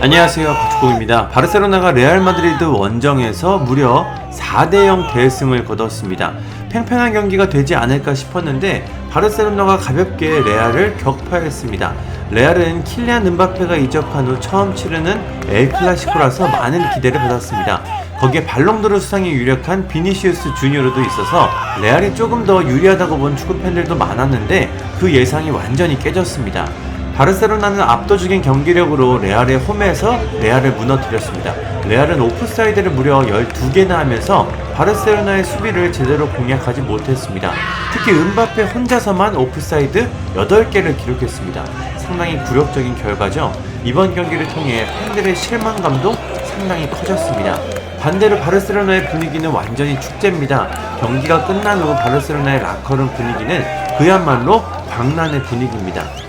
안녕하세요 박주공입니다. 바르셀로나가 레알 마드리드 원정에서 무려 4대0 대승을 거뒀습니다. 팽팽한 경기가 되지 않을까 싶었는데 바르셀로나가 가볍게 레알을 격파했습니다. 레알은 킬리안 은바페가 이적한 후 처음 치르는 엘 클라시코라서 많은 기대를 받았습니다. 거기에 발롱도르 수상이 유력한 비니시우스 주니어로도 있어서 레알이 조금 더 유리하다고 본 축구 팬들도 많았는데 그 예상이 완전히 깨졌습니다. 바르셀로나는 압도적인 경기력으로 레알의 홈에서 레알을 무너뜨렸습니다. 레알은 오프사이드를 무려 12개나 하면서 바르셀로나의 수비를 제대로 공략하지 못했습니다. 특히 은바페 혼자서만 오프사이드 8개를 기록했습니다. 상당히 굴욕적인 결과죠. 이번 경기를 통해 팬들의 실망감도 상당히 커졌습니다. 반대로 바르셀로나의 분위기는 완전히 축제입니다. 경기가 끝난 후 바르셀로나의 라커룸 분위기는 그야말로 광란의 분위기입니다.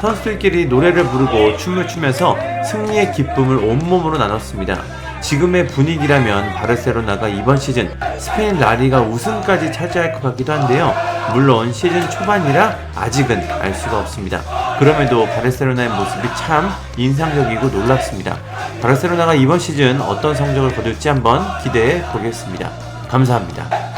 선수들끼리 노래를 부르고 춤을 추면서 승리의 기쁨을 온몸으로 나눴습니다. 지금의 분위기라면 바르셀로나가 이번 시즌 스페인 라리가 우승까지 차지할 것 같기도 한데요. 물론 시즌 초반이라 아직은 알 수가 없습니다. 그럼에도 바르셀로나의 모습이 참 인상적이고 놀랍습니다. 바르셀로나가 이번 시즌 어떤 성적을 거둘지 한번 기대해 보겠습니다. 감사합니다.